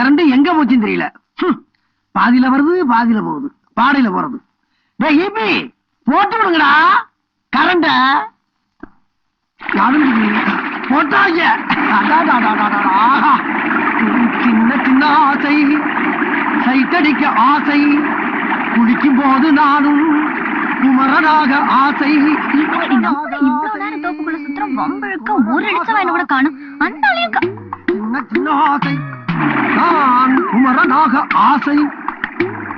Current எங்க போச்சுன்னு தெரியல. பாதியில வருது பாதியில போகுது. பாடையில போறது. ஈபி போட்டு விடுங்கடா. கரண்ட. போட்டாங்க அடாடாடாடாடா. சின்ன சின்ன ஆசை. சைட்டடிக்க ஆசை. குளிக்கும் போது நானும் குமரனாக ஆசை. தோப்புக்குள்ள சுத்துறோம் வம்பிழுக்க ஒரு கூட காணும். அந்த சின்ன ஆசை. நான் குமரனாக ஆசை.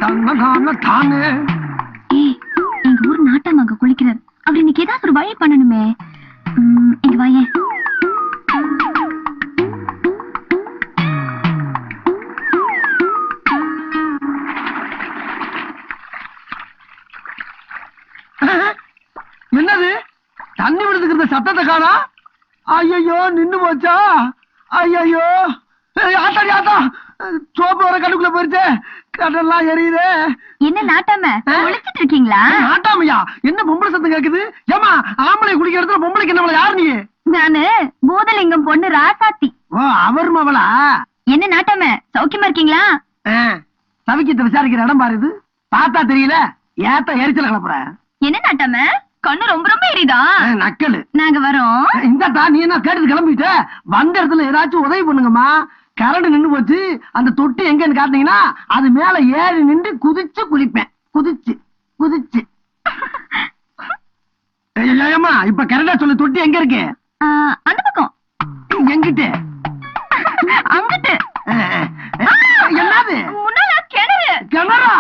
தன்ன தான. ஏய் எங்க ஊர் நாட்டாம அங்க குளிக்கிறார். அப்படி இன்னைக்கு ஏதாவது ஒரு வழி பண்ணணுமே. இங்க வாயேன் என்னது? தண்ணி விடுறதுக்கு சத்தத்தை காணா? ஐயோ நின்னு போச்சா? ஐயோ ஆத்தாடி ஆத்தா. சோப்பு வர கடுக்குள்ள போயிருச்சே. கடல்லாம் எரியுதே. என்ன நாட்டாம? குளிச்சிட்டு இருக்கீங்களா? என்ன பொம்பளை சத்தம் கேக்குது? ஏமா ஆம்பளை குளிக்கிற இடத்துல பொம்பளைக்கு என்ன யார் நீ? நானு பூதலிங்கம் பொண்ணு ராசாத்தி. ஓ அவர் மவளா? என்ன நாட்டாம? சௌக்கியமா இருக்கீங்களா? சவிக்கிட்ட விசாரிக்கிற இடம் பாரு இது. பார்த்தா தெரியல. ஏத்த எரிச்சல கிளப்புற. என்ன நாட்டாம? கண்ணு ரொம்ப ரொம்ப எரியுதா? ஆ, நக்கலு. நாங்க வரோம். இந்தாட்டா நீ என்ன கேட்டு கிளம்பிட்ட? வந்த இடத்துல ஏதாச்சும் உதவி பண்ணுங்கம்மா. கரண்ட் நின்னு போச்சு. அந்த தொட்டி எங்கன்னு காட்டினீங்கன்னா அது மேல ஏறி நின்று குதிச்சு குளிப்பேன். குதிச்சு குதிச்சு. ஏம்மா இப்ப கரெக்டா சொல்லு தொட்டி எங்க இருக்கு? அந்த பக்கம். எங்கிட்ட? அங்கிட்டு. என்னது? கிணறு.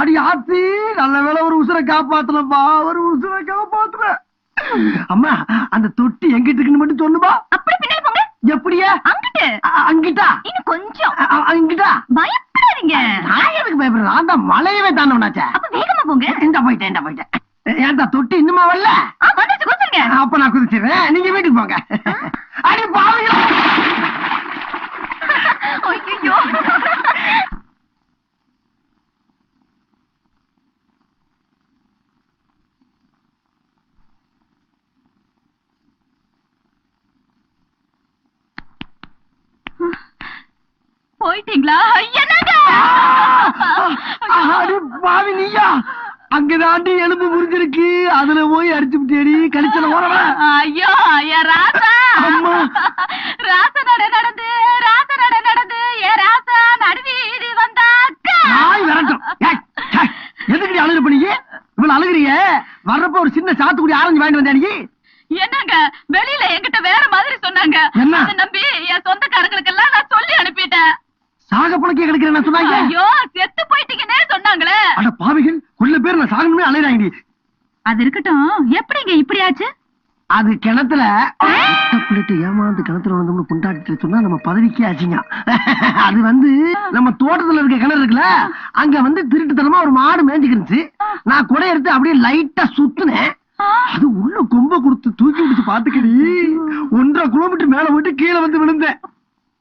அடி ஆத்தி நல்ல வேளை ஒரு உசுரை காப்பாத்தலப்பா ஒரு உசுரை காப்பாத்துற அம்மா அந்த தொட்டி எங்கிட்டு இருக்குன்னு மட்டும் சொல்லுப்பா. அப்படி பின்னாடி எப்படியா? அங்கிட்டு. அங்கிட்டா? இன்னும் கொஞ்சம். அங்கிட்டா? பயப்படாதீங்க. நான் எதுக்கு பயப்படுறேன்? தான் மலையவே தாண்டவனாச்சே. அப்ப வேகமா போங்க. இந்த போயிட்டேன் இந்த போயிட்டேன். ஏன்டா தொட்டி இன்னுமா வரல? ஆ, வந்துருச்சு குதிச்சிருங்க அப்ப நான் குதிச்சிடுறேன். நீங்க வீட்டுக்கு போங்க. அடி பாவிங்களா ஐயோ போயிட்டீங்களா? அடி பாவி நீயா? அங்கதாண்டி எலும்பு முறிஞ்சிருக்கு. அதுல போய் அடிச்சு தேடி கழிச்சல ஓரவ ஐயோ என் ராசா. அம்மா. ராசா நட நடந்து ராசா நட நடந்து என் ராசா நடுவீதி வந்தாக்கா. நாய் விரட்டும். ஏய், ஏய், எதுக்குடி அழுகு பண்ணீங்க இவ்வளவு அழுகுறிய. வர்றப்ப ஒரு சின்ன சாத்துக்குடி ஆரஞ்சு வாங்கிட்டு வந்தேன் நீ என்னங்க வெளியில என்கிட்ட வேற மாதிரி சொன்னாங்க என்ன? அதை நம்பி என் சொந்தக்காரங்களுக்கு எல்லாம் நான் சொல்லி அனுப்பிட்டேன் சாக புணக்கே கிடைக்கிறேன் சொன்னாங்க ஐயோ செத்து போயிட்டீங்கன்னே சொன்னாங்களே அட பாவிகள் கொள்ள பேர் நான் சாகணுமே அலையிறாங்கடி அது இருக்கட்டும் எப்படிங்க இப்படி ஆச்சு அது கிணத்துல புள்ளிட்டு ஏமாந்து கிணத்துல வந்தோம்னு கொண்டாடிட்டு சொன்னா நம்ம பதவிக்கே ஆச்சுங்க. அது வந்து நம்ம தோட்டத்துல இருக்க கிணறு இருக்குல்ல அங்க வந்து திருட்டுத்தனமா ஒரு மாடு மேய்ஞ்சுக்கிருச்சு நான் குடை எடுத்து அப்படியே லைட்டா சுத்துனேன். அது உள்ள கொம்ப கொடுத்து தூக்கி பிடிச்சு பாத்துக்கடி ஒன்றரை கிலோமீட்டர் மேல போயிட்டு கீழே வந்து விழுந்தேன்.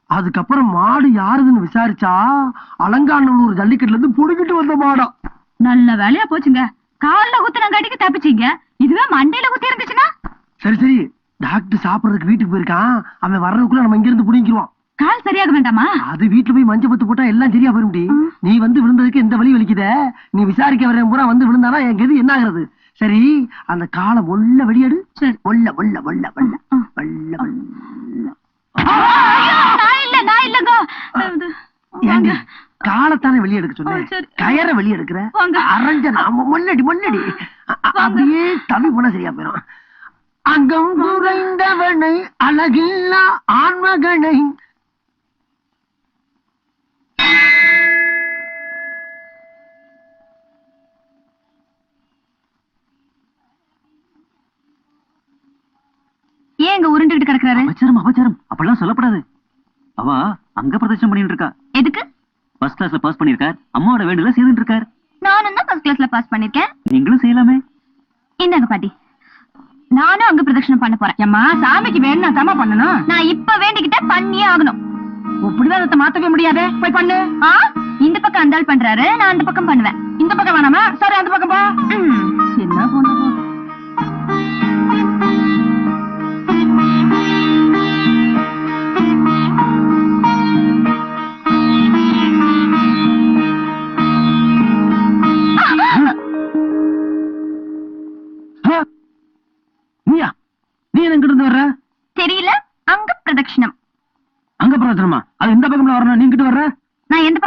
அதுக்கப்புறம் மாடு யாருதுன்னு விசாரிச்சா அலங்காநல்லூர் ஜல்லிக்கட்டுல இருந்து புடுங்கிட்டு வந்த மாடம் நல்ல வேலையா போச்சுங்க. கால்ல குத்துனங்காட்டிக்கு தப்பிச்சீங்க. இதுவே மண்டையில குத்தி இருந்துச்சுன்னா? சரி சரி. டாக்டர் சாப்பிடறதுக்கு வீட்டுக்கு போயிருக்கான். அவன் வர்றதுக்குள்ள நம்ம இங்க இருந்து புடிங்கிருவோம் கால் சரியாக வேண்டாமா? அது வீட்டுல போய் மஞ்சள் பத்து போட்டா எல்லாம் சரியா போயிரும்டி நீ வந்து விழுந்ததுக்கு எந்த வலி வலிக்குத? நீ விசாரிக்க வரேன் பூரா வந்து விழுந்தானா? என் கெது என்ன ஆகுறது? சரி அந்த காலை ஒல்ல வெளியடு. சரி. ஒல்ல ஒல்ல ஒல்ல ஒல்ல. ஒல்ல ஒல்ல இது. காலத்தானே வெளிய எடுக்க ஆ, சொன்னேன் சரி. கயற வெளிய எடுக்கிற வாங்க. அரஞ்ச நாம அ- வாங்க. அப்படியே தவி போனா சரியா போயிடும் அங்கம் குறைந்தவனை அழகில்லா ஆண்மகனை ஏன் இங்க உருண்டுகிட்டு கிடக்குறாரு? அபச்சாரம் அபச்சாரம். அப்பெல்லாம் சொல்லப்படாது. அவ அங்க பிரதர்ஷனம் பண்ணிட்டு இருக்கா எதுக்கு? ஃபர்ஸ்ட் கிளாஸ்ல பாஸ் பண்ணிருக்கார் அம்மாவோட வேண்டுதல செய்துட்டு இருக்கார் நானும் தான் ஃபர்ஸ்ட் கிளாஸ்ல பாஸ் பண்ணிருக்கேன் நீங்களும் செய்யலாமே. இந்தாங்க பாட்டி? நானும் அங்க பிரதட்சணம் பண்ண போறேன். ஏம்மா சாமிக்கு வேணும்னா தாமா பண்ணணும். நான் இப்ப வேண்டிக்கிட்ட பண்ணியே ஆகணும். பிடிவாதத்தை மாத்தவே முடியாதே. போய் பண்ணு. ஆ? இந்த பக்கம் அந்தாள் பண்றாரு நான் அந்த பக்கம் பண்ணுவேன். இந்த பக்கம் வேணாமா? சரி அந்த பக்கம் போ. என்ன பொண்ணு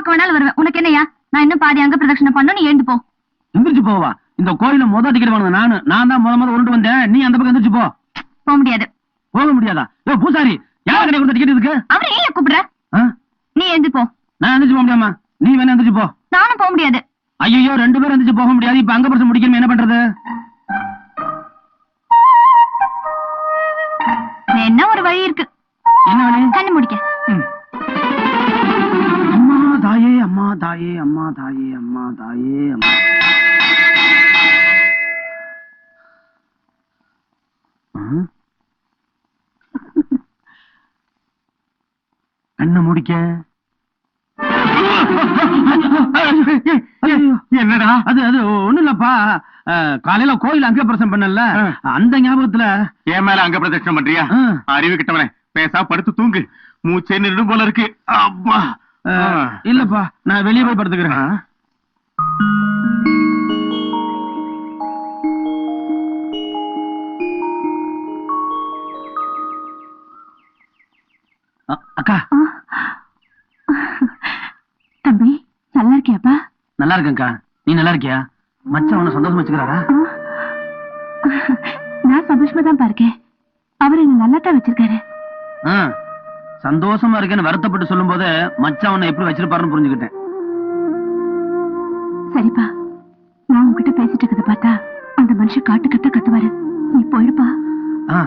பக்கம் வேணாலும் வருவேன். உனக்கு என்னையா நான் இன்னும் பாதி அங்க பிரதட்சணை பண்ணணும் நீ எழுந்து போ. எந்திரிச்சு போவா இந்த கோயில முத டிக்கெட் வாங்கினது நானு. நான் தான் முத முத உருண்டு வந்தேன். நீ அந்த பக்கம் எந்திரிச்சு போ. போக முடியாது. போக முடியாதா? ஏ பூசாரி யார் கடை கொடுத்த டிக்கெட் இதுக்கு? அவரை ஏன் கூப்பிடுற? நீ எழுந்து போ. நான் எந்திரிச்சு போக முடியாமா? நீ வேணா எந்திரிச்சு போ. நானும் போக முடியாது. ஐயோ ரெண்டு பேரும் எந்திரிச்சு போக முடியாது. இப்ப அங்க பிரச்சனை முடிக்கணும் என்ன பண்றது? என்ன ஒரு வழி இருக்கு? என்ன வழி? கண்ணு முடிக்க. தாயே அம்மா தாயே அம்மா. தாயே அம்மா? கண்ணை முடிக்க. என்னடா? அது அது ஒண்ணு இல்லப்பா. காலையில கோயில் அங்க பிரசம் பண்ணல அந்த ஞாபகத்துல. என் மேல அங்க பிரதட்சணம் பண்றியா. அறிவு கிட்டவனே பேசா படுத்து தூங்கு. மூச்சே நின்றுடும் போல இருக்கு. அப்பா இல்லப்பா நான் வெளியே போய் படுத்துக்கிறேன். அக்கா. தம்பி நல்லா இருக்கியாப்பா நல்லா இருக்கேன்க்கா நீ நல்லா இருக்கியா மச்சான் உன்னை சந்தோஷமா வச்சுக்கிறாரா? நான் சந்தோஷமா தான் இருக்கேன் அவர் என்ன நல்லா தான் வச்சிருக்காரு சந்தோஷமா இருக்கேன்னு வருத்தப்பட்டு சொல்லும் போது மச்சான் உன்னை எப்படி வச்சிருப்பாருன்னு புரிஞ்சுக்கிட்டேன். சரிப்பா நான் உன்கிட்ட பேசிட்டு இருக்கிறத பார்த்தா அந்த மனுஷன் காட்டு கத்த கத்துவாரு. நீ போயிடுப்பா. ஆ,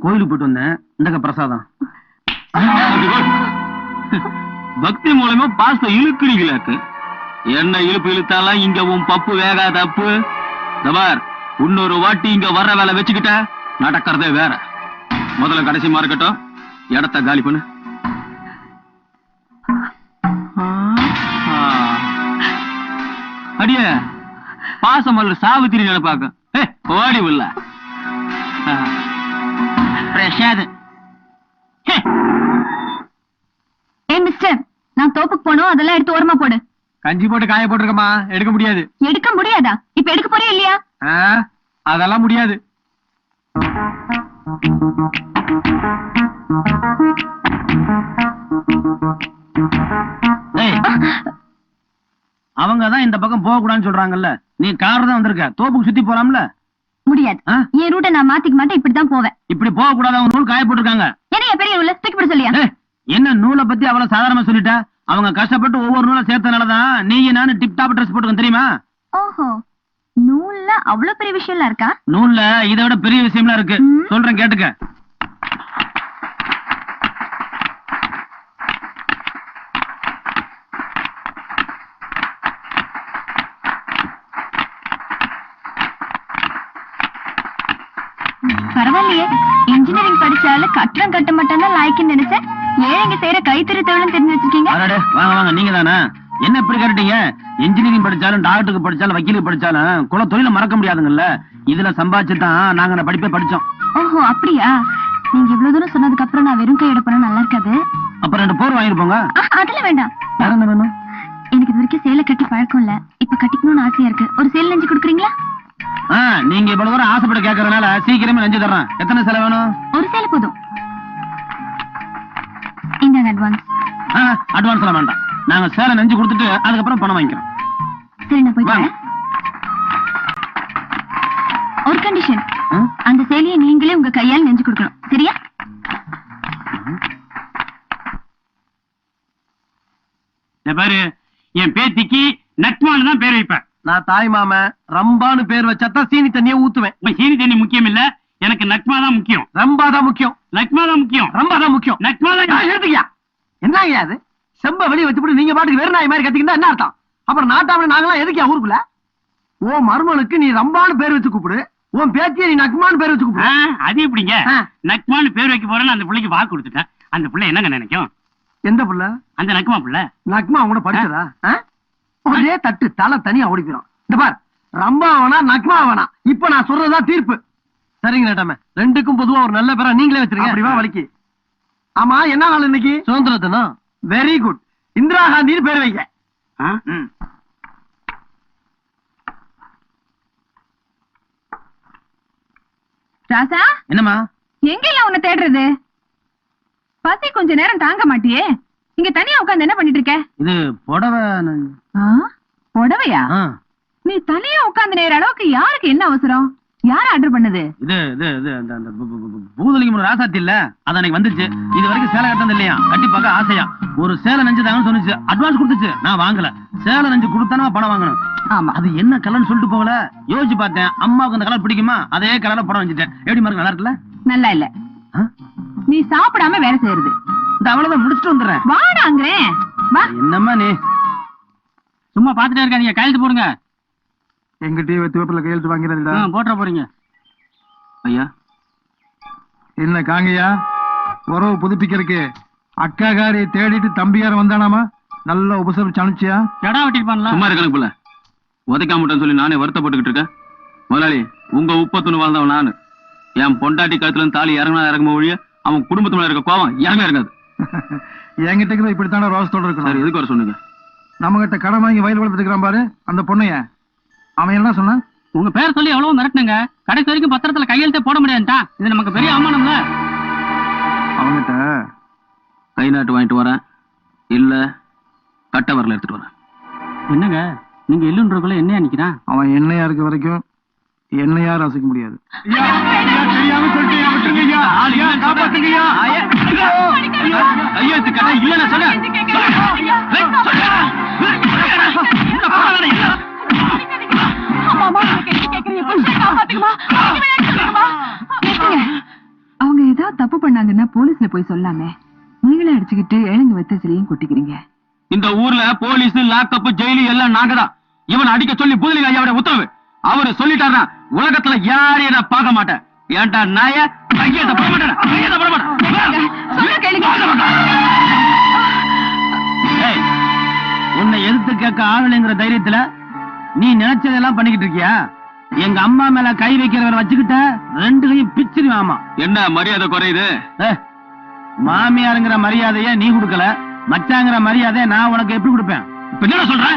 கோயிலுக்கு போயிட்டு வந்தேன். இந்தக்க பிரசாதம். பக்தி மூலமா பாஸ்த இழுக்கிறீங்களாக்கு என்ன இழுப்பு இழுத்தாலாம் இங்க உன் பப்பு வேகாத அப்பு. தபார் இன்னொரு வாட்டி இங்க வர்ற வேலை வச்சுக்கிட்ட நடக்கிறதே வேற. முதல்ல கடைசிமா இருக்கட்டும் இடத்த காலி பண்ணு. அடியே பாசமல்லு சாவித்திரி நினைப்பாக்க. ஓடி உள்ள. பிரசாத் ஏ மிஸ்டர் நான் தோப்புக்கு போனோம் அதெல்லாம் எடுத்து ஓரமா போடு. கஞ்சி போட்டு காய போட்டிருக்கமா எடுக்க முடியாது. எடுக்க முடியாதா? இப்ப எடுக்க போறியா இல்லையா? அதெல்லாம் முடியாது. அவங்க தான் இந்த பக்கம் போக கூடாதுன்னு சொல்றாங்கல்ல. நீ கார் தான் வந்திருக்க. தோப்புக்கு சுத்தி போலாம்ல? முடியாது? என் ரூட்டை நான் மாத்திக்க மாட்டேன் இப்படிதான் போவேன். இப்படி போக கூடாது அவங்க நூல் காய போட்டிருக்காங்க என்ன என் பெரிய போட சொல்லியா? என்ன நூலை பத்தி அவ்வளவு சாதாரணமா சொல்லிட்ட? அவங்க கஷ்டப்பட்டு ஒவ்வொரு நூலை சேர்த்தனாலதான் நீங்க நானும் டிப் டாப் ட்ரெஸ் போட்டுக்கோங்க தெரியுமா? ஓஹோ. நூல்ல அவ்வளவு பெரிய விஷயம்லாம் இருக்கா? நூல்ல இதை விட பெரிய விஷயம்லாம் இருக்கு. சொல்றேன் கேட்டுக்க. பரவாயில்லையே. இன்ஜினியரிங் படிச்சாலும் கட்டடம் கட்ட மாட்டாங்க லாய்க்குன்னு நினைச்சேன். ஏழைங்க செய்யற கைத்தறி தொழிலும் தெரிஞ்சு வச்சிருக்கீங்க? வாங்க வாங்க நீங்க தானே என்ன இப்படி கேட்டீங்க இன்ஜினியரிங் படிச்சாலும் டாக்டருக்கு படிச்சாலும் வக்கீலுக்கு படிச்சாலும் குல தொழில மறக்க முடியாதுங்கல்ல? இதுல சம்பாதிச்சு தான் நாங்க அந்த படிப்பே படிச்சோம். ஓஹோ அப்படியா? நீங்க இவ்வளவு தூரம் சொன்னதுக்கு அப்புறம் நான் வெறும் கையோட போனா நல்லா இருக்காது. அப்ப ரெண்டு போர் வாங்கிட்டு போங்க. ஆ, அதெல்லாம் வேண்டாம். வேற என்ன வேணும்? எனக்கு இது வரைக்கும் சேலை கட்டி பழக்கம் இல்ல. இப்ப கட்டிக்கணும்னு ஆசையா இருக்கு. ஒரு சேலை நெஞ்சு கொடுக்குறீங்களா? நீங்க இவ்வளவு தூரம் ஆசைப்பட்டு கேட்கறதுனால சீக்கிரமே நெஞ்சு தர்றேன். எத்தனை செலவு வேணும்? ஒரு சேலை போதும். இந்தாங்க அட்வான்ஸ் அட்வான்ஸ் எல்லாம் வேண்டாம். நாங்க சேலை நெஞ்சு கொடுத்துட்டு அதுக்கப்புறம் பணம் வாங்கிக்கிறோம். சரி நான் போயிட்டு. ஒரு கண்டிஷன்? அந்த சேலையை நீங்களே உங்க கையால் நெஞ்சு கொடுக்கணும். சரியா? பாரு என் பேத்திக்கு நட்மானு தான் பேர் வைப்பேன். நான் தாய் மாமன் ரம்பான்னு பேர் வச்சாதான் சீனி தண்ணியை ஊத்துவேன். சீனி தண்ணி முக்கியம் இல்ல? எனக்கு நட்மா தான் முக்கியம். ரம்பா தான் முக்கியம். நட்மா தான் முக்கியம். ரம்பா தான் முக்கியம். நான் தான் எடுத்துக்கியா? என்னங்க அது செம்ப வெளிய வச்சுப்புட்டு நீங்க பாட்டுக்கு வெறும் நாய் மாதிரி கத்திக்கிட்டா என்ன அர்த்தம்? அப்புறம் நாட்டாம நாங்களாம் எதுக்கியா ஊருக்குள்ள? ஓ மருமனுக்கு நீ ரம்பான்னு பேர் வச்சு கூப்பிடு. உன் பேத்திய நீ நக்குமான்னு பேர் வச்சு கூப்பிடு. அது எப்படிங்க. நக்மான்னு பேர் வைக்க போறேன்னு அந்த பிள்ளைக்கு வாக்கு கொடுத்துட்டேன். அந்த பிள்ளை என்னங்க நினைக்கும்? எந்த புள்ள? அந்த நக்மா பிள்ளை. நக்மா அவங்க படிச்சதா? ஒரே தட்டு தலை தனியா ஓடி போயிடும் இந்த பார் ரம்பா வேணா நக்மா வேணா இப்ப நான் சொல்றதா தீர்ப்பு. சரிங்க நேட்டாம. ரெண்டுக்கும் பொதுவா ஒரு நல்ல பேரா நீங்களே வச்சிருங்க. அப்படிவா வலிக்கு. ஆமா என்ன நாள் இன்னைக்கு? சுதந்திர தினம். வெரி குட் இந்திரா காந்தின்னு பேர் வைங்க. ராசா என்னம்மா? எங்கெல்லாம் உன்னை தேடுறது? பசி கொஞ்ச நேரம் தாங்க மாட்டியே. இங்க தனியா உட்கார்ந்து என்ன பண்ணிட்டு இருக்க? இது புடவை? புடவையா? நீ தனியா உட்கார்ந்து நேர அளவுக்கு யாருக்கு என்ன அவசரம்? யார் ஆர்டர் பண்ணது? இது இது இது அந்த பூதலிங்கம் ராசாத்தி இல்ல? அது அன்னைக்கு வந்துச்சு. இது வரைக்கும் சேலை கட்டது இல்லையா? கட்டி பார்க்க ஆசையா. ஒரு சேலை நெஞ்சு தாங்கன்னு சொன்னுச்சு. அட்வான்ஸ் கொடுத்துச்சு. நான் வாங்கல. சேலை நெஞ்சு கொடுத்தானா பணம் வாங்கணும். ஆமா. அது என்ன கலர்னு சொல்லிட்டு போகல? யோசிச்சு பார்த்தேன். அம்மாவுக்கு அந்த கலர் பிடிக்குமா? அதே கலர்ல படம் வச்சுட்டேன் எப்படி மாதிரி நல்லா இருக்குல்ல? நல்லா இல்ல? நீ சாப்பிடாம வேலை செய்யறது. அவ்வளவுதான் முடிச்சுட்டு வந்துடுறேன். வாடாங்கிறேன் வா. என்னம்மா நீ? சும்மா பாத்துட்டே இருக்காதீங்க கையெழுத்து போடுங்க. எங்க டிவி பேப்பர்ல கையெழுத்து வாங்கிறதுடா போட்டுற போறீங்க. ஐயா. என்ன காங்கய்யா உறவு புதுப்பிக்கிறதுக்கு அக்காகாரி தேடிட்டு தம்பியார வந்தானாமா? நல்ல உபசரிச்சு அனுப்பிச்சியா? கெடா வெட்டிருப்பான்ல. சும்மா இருக்கானு புள்ள உதைக்காமட்டேன்னு சொல்லி நானே வருத்தப்பட்டுக்கிட்டு இருக்கேன். முதலாளி உங்க உப்பத்துணு வாழ்ந்தவன் நானு. என் பொண்டாட்டி கழுத்துல தாலி இறங்கினா இறங்குமோ ஒழிய அவன் குடும்பத்து மேல இருக்க கோவம் இறங்க இருக்காது. என்கிட்ட இருக்கிற இப்படித்தானே ரோசத்தோட சரி இருக்கணும் எதுக்கு வர சொன்னீங்க? நம்ம கிட்ட கடன் வாங்கி வயல் வளர்த்துட்டு இருக்கிறான் பாரு அந்த பொண்ணைய. அவன் என்ன சொன்னான்? உங்க பேர் சொல்லி எவ்வளவு மிரட்டுங்க கடைசி வரைக்கும் பத்திரத்துல கையெழுத்தே போட முடியாதுட்டா இது நமக்கு பெரிய அவமானம்ல. அவன்கிட்ட கை நாட்டு வாங்கிட்டு வரேன். இல்ல கட்ட வரல எடுத்துட்டு வரேன். என்னங்க? நீங்க இல்லுன்றக்குள்ள என்னையா நிக்கிறான்? அவன் எண்ணெயா இருக்க வரைக்கும் என்னையா ரசிக்க முடியாது? கையெழுத்து கடை இல்லன்னு சொல்ல அவங்க ஏதாவது தப்பு பண்ணாங்கன்னா போலீஸ்ல போய் சொல்லாமே. நீங்களே அடிச்சுக்கிட்டு ஏழுங்க வெத்தசிலையும் கொட்டிக்கிறீங்க. இந்த ஊர்ல போலீஸ் லாக்அப் ஜெயிலு எல்லாம் நாங்க தான் இவன் அடிக்க சொல்லி புதுலிங்க ஐயாவோட உத்தரவு. அவரு சொல்லிட்டாருன்னா உலகத்துல யாரையும் நான் பார்க்க மாட்டேன் ஏன்டா நாய? கையெழுத்த போட மாட்டேன். போட உன்னை எதிர்த்து கேட்க ஆகலைங்கிற தைரியத்துல நீ நினைச்சதெல்லாம் பண்ணிக்கிட்டு இருக்கியா? எங்க அம்மா மேல கை வைக்கிறவரை வச்சுக்கிட்ட ரெண்டு கையும் பிச்சிருவேன் ஆமா என்ன மரியாதை குறையுது? மாமியாருங்கிற மரியாதைய நீ கொடுக்கல. மச்சாங்கிற மரியாதைய நான் உனக்கு எப்படி கொடுப்பேன்? இப்ப என்ன சொல்ற?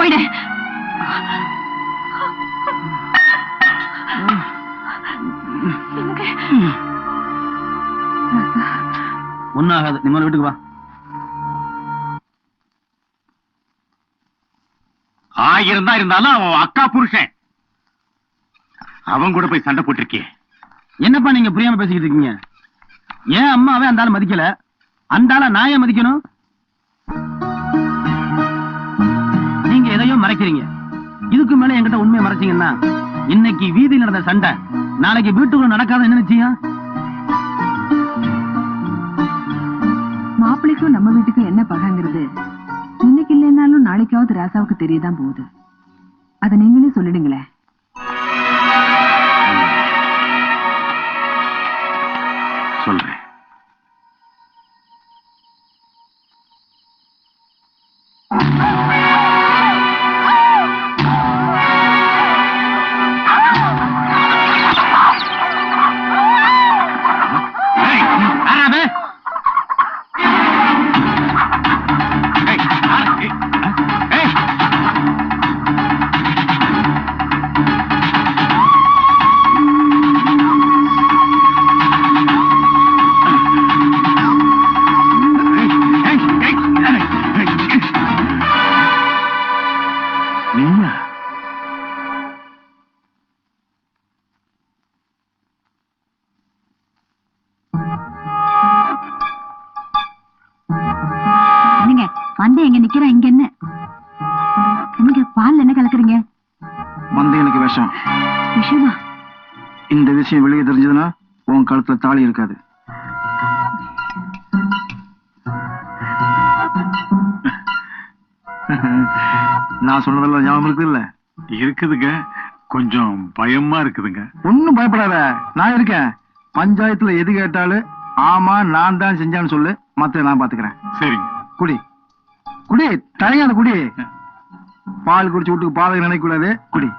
போயிடு. ஒன்னாகாது நிம்மல வீட்டுக்கு வா. ஆயிரம் தான் இருந்தாலும் அவன் அக்கா புருஷன். அவன் கூட போய் சண்டை போட்டிருக்கே என்னப்பா நீங்க புரியாம பேசிக்கிட்டு இருக்கீங்க? ஏன் அம்மாவே அந்த ஆள் மதிக்கல? அந்த ஆளை நான் ஏன் மதிக்கணும்? உண்மையை மறைக்கிறீங்க? இதுக்கு மேல என்கிட்ட உண்மையை மறைச்சீங்கன்னா இன்னைக்கு வீதியில் நடந்த சண்டை நாளைக்கு வீட்டுக்குள்ள நடக்காத என்ன நிச்சயம்? மாப்பிள்ளைக்கும் நம்ம வீட்டுக்கும் என்ன பகங்கிறது? இன்னைக்கு இல்லைன்னாலும் நாளைக்காவது ராசாவுக்கு தெரியதான் போகுது. அத நீங்களே சொல்லிடுங்களேன். விஷயம் வெளியே தெரிஞ்சதுன்னா உன் கழுத்துல தாலி இருக்காது. நான் சொன்னதெல்லாம் ஞாபகம் இருக்குது இல்ல? இருக்குதுங்க. கொஞ்சம் பயமா இருக்குதுங்க. ஒண்ணும் பயப்படாத. நான் இருக்கேன். பஞ்சாயத்துல எது கேட்டாலும் ஆமா நான் தான் செஞ்சான்னு சொல்லு. மத்த நான் பாத்துக்கிறேன். சரிங்க. குடி. குடி தயங்காத குடி. பால் குடிச்சு வீட்டுக்கு பாதகம் நினைக்க கூடாது குடி.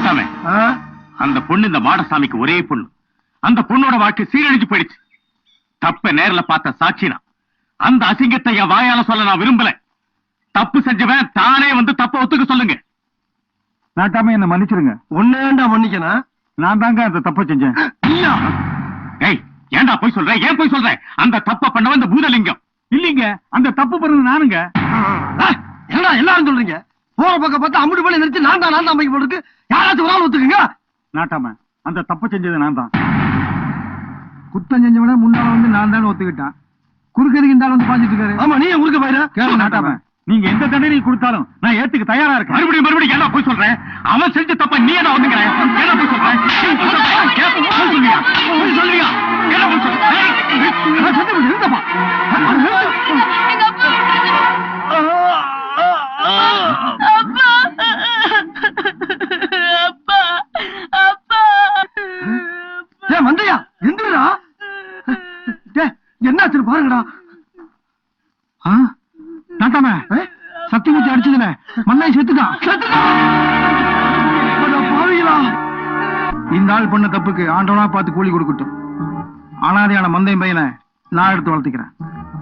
ஆட்டாமே ஆ? அந்த பொண்ணு இந்த மாடசாமிக்கு ஒரே பொண்ணு. அந்த பொண்ணோட வாழ்க்கை சீரழிஞ்சு போயிடுச்சு. தப்ப நேர்ல பார்த்த சாட்சினா. அந்த அசிங்கத்தை என் வாயால சொல்ல நான் விரும்பல. தப்பு செஞ்சவன் தானே வந்து தப்ப ஒத்துக்க சொல்லுங்க. நாட்டாம என்ன மன்னிச்சிருங்க. ஒன்னேண்டா மன்னிக்கணும்? நான் தாங்க அந்த தப்பை செஞ்சேன். ஏய் ஏன்டா போய் சொல்ற? ஏன் போய் சொல்ற? அந்த தப்ப பண்ணவன் இந்த பூதலிங்கம். இல்லீங்க அந்த தப்பு பண்ணது நானுங்க. என்னடா எல்லாரும் சொல்றீங்க? போற பக்கம் பார்த்து அம்முடி பண்ணி நிறுத்தி நான் தான் நான் தான் அமைக்க போட்டுருக்கு யாராச்சும் ஒரு ஆள் ஒத்துக்குங்க நாட்டாம அந்த தப்பு செஞ்சது நான் தான் குத்தம் செஞ்சவன முன்னால வந்து நான் தான் ஒத்துக்கிட்டான் குறுக்கதுக்கு இந்த வந்து பாஞ்சிட்டு இருக்காரு ஆமா நீ குறுக்க பாயிரா கேளு நாட்டாம நீங்க எந்த தண்டனை கொடுத்தாலும் நான் ஏத்துக்க தயாரா இருக்கேன் மறுபடியும் மறுபடியும் ஏன்டா போய் சொல்ற அவன் செஞ்ச தப்ப நீ என்ன ஒத்துக்கிற ஏன்டா போய் சொல்ற ஏன் போய்? ஏன் போய் சொல்றியா ஏன்டா போய் ஆள் பண்ண தப்புக்கு ஆண்டவனா பார்த்து கூலி கொடுக்கட்டும். அனாதையான மந்தையும் பையனை நான் எடுத்து வளர்த்துக்கிறேன்.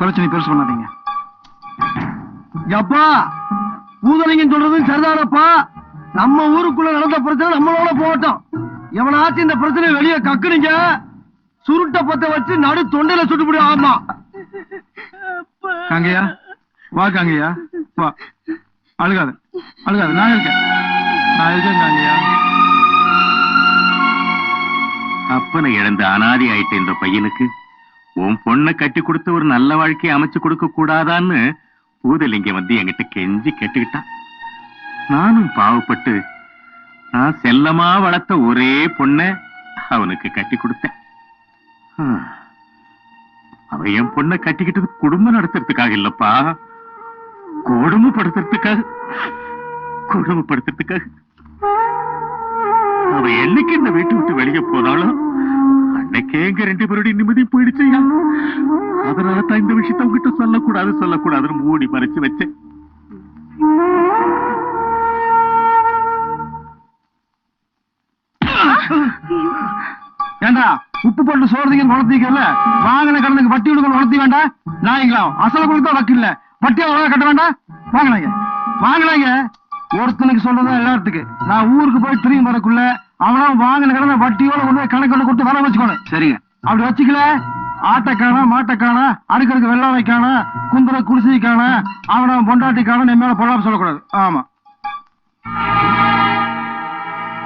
பிரச்சனை பெருசு பண்ணாதீங்க. அப்பா பூதலிங்கம் சொல்றதும் சரிதானப்பா? நம்ம ஊருக்குள்ள நடந்த பிரச்சனை நம்மளோட போகட்டும். எவனாச்சும் இந்த பிரச்சனை வெளியே கக்குனீங்க. சுருட்ட பத்த வச்சு நடு தொண்டையில சுட்டுப்பிடி ஆமா. காங்கய்யா வா வா. அழுகாத அழுகாத. நான் இருக்கேன். நான் இருக்கேன் காங்கய்யா. அப்பனை இழந்த அனாதி ஆயிட்ட இந்த பையனுக்கு உன் பொண்ணை கட்டி கொடுத்து ஒரு நல்ல வாழ்க்கையை அமைச்சு கொடுக்க கூடாதான்னு பூதலிங்கம் வந்து என்கிட்ட கெஞ்சி கேட்டுக்கிட்டான் நானும் பாவப்பட்டு நான் செல்லமா வளர்த்த ஒரே பொண்ணை அவனுக்கு கட்டி கொடுத்தேன். அவன் என் பொண்ணை கட்டிக்கிட்டது குடும்பம் நடத்துறதுக்காக இல்லப்பா. கொடுமைப்படுத்துறதுக்காக. கொடுமைப்படுத்துறதுக்காக. அவ என்னைக்கு இந்த வீட்டு விட்டு வெளியே போனாலும் அன்னைக்கே எங்க ரெண்டு பேருடைய நிம்மதி போயிடுச்சு அதனால தான் இந்த விஷயத்த உங்ககிட்ட சொல்லக்கூடாது சொல்லக்கூடாதுன்னு மூடி மறைச்சு வச்சேன். ஏண்டா உப்பு போட்டு சோறுதிங்க குளத்திக்கல வாங்கின கடனுக்கு வட்டி கொடுக்க குளத்தி வேண்டாம் நாய்ங்களா அசல கொடுத்தா வக்கில்ல. வட்டியா உலக கட்ட வேண்டாம் வாங்கினாங்க. வாங்கினாங்க. ஒருத்தனுக்கு சொல்றதா எல்லாத்துக்கு நான் ஊருக்கு போய் திரும்பி வரக்குள்ள அவனா வாங்கின கடனை வட்டியோட கொண்டு கணக்கு கொடுத்து வர வச்சுக்கணும் சரிங்க. அப்படி வச்சுக்கல ஆட்டைக்கான மாட்டைக்கான அடுக்கடுக்கு வெள்ளாமைக்கான குந்தர குடிசைக்கான அவன பொண்டாட்டிக்கான என் மேல பொல்லாம சொல்லக்கூடாது. ஆமா.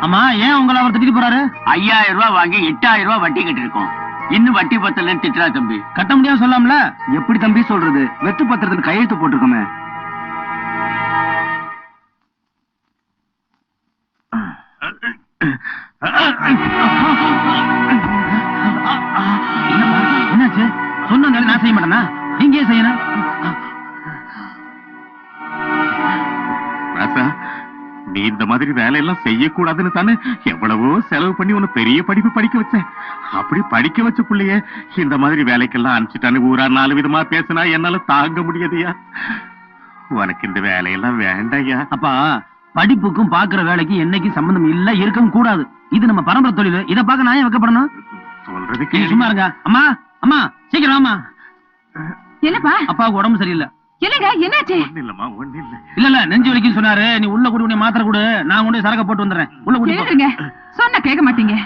அம்மா ஏன் உங்களை அவர் திட்டிட்டு போறாரு? ஐயாயிரம் ரூபாய் வாங்கி எட்டாயிரம் ரூபாய் வட்டி கட்டிருக்கோம். இன்னும் வட்டி பத்தலன்னு திட்டுறா தம்பி. கட்ட முடியாம சொல்லாம்ல? எப்படி தம்பி சொல்றது? வெத்து பத்திரத்துல கையெழுத்து போட்டிருக்கோமே. என்னாச்சு? நான் செய்ய மாட்டேனா? நீங்க ஏன் செய்யணும்? நீ இந்த மாதிரி வேலையெல்லாம் செய்யக்கூடாதுன்னு தானே எவ்வளவோ செலவு பண்ணி உன்னை பெரிய படிப்பு படிக்க வச்சேன். அப்படி படிக்க வச்ச புள்ளைய இந்த மாதிரி வேலைக்கெல்லாம் அனுப்பிச்சிட்டான்னு ஊரா நாலு விதமா பேசினா என்னால தாங்க முடியாதுயா உனக்கு இந்த வேலையெல்லாம் வேண்டாயா அப்பா படிப்புக்கும் பாக்குற வேலைக்கு என்னைக்கும் சம்பந்தம் இல்ல இருக்கவும் கூடாது. இது நம்ம பரம்பரை தொழில். இத பார்க்க நான் ஏன் வைக்கப்படணும்? சொல்றது நீங்க கேளு. சும்மா இருங்க. அம்மா அம்மா சீக்கிரம் அம்மா என்னப்பா? அப்பாவுக்கு உடம்பு சரியில்லை. என்னங்க என்னாச்சு? ஒண்ணு இல்லம்மா ஒண்ணு இல்ல. இல்ல இல்ல நெஞ்சு வலிக்குன்னு சொன்னாரு. நீ உள்ள கூடி உன்னை மாத்திரை கொடு. நான் கொண்டு சரக்க போட்டு வந்துடுறேன். உள்ள. எழுதுங்க சொன்னா கேட்க மாட்டீங்க.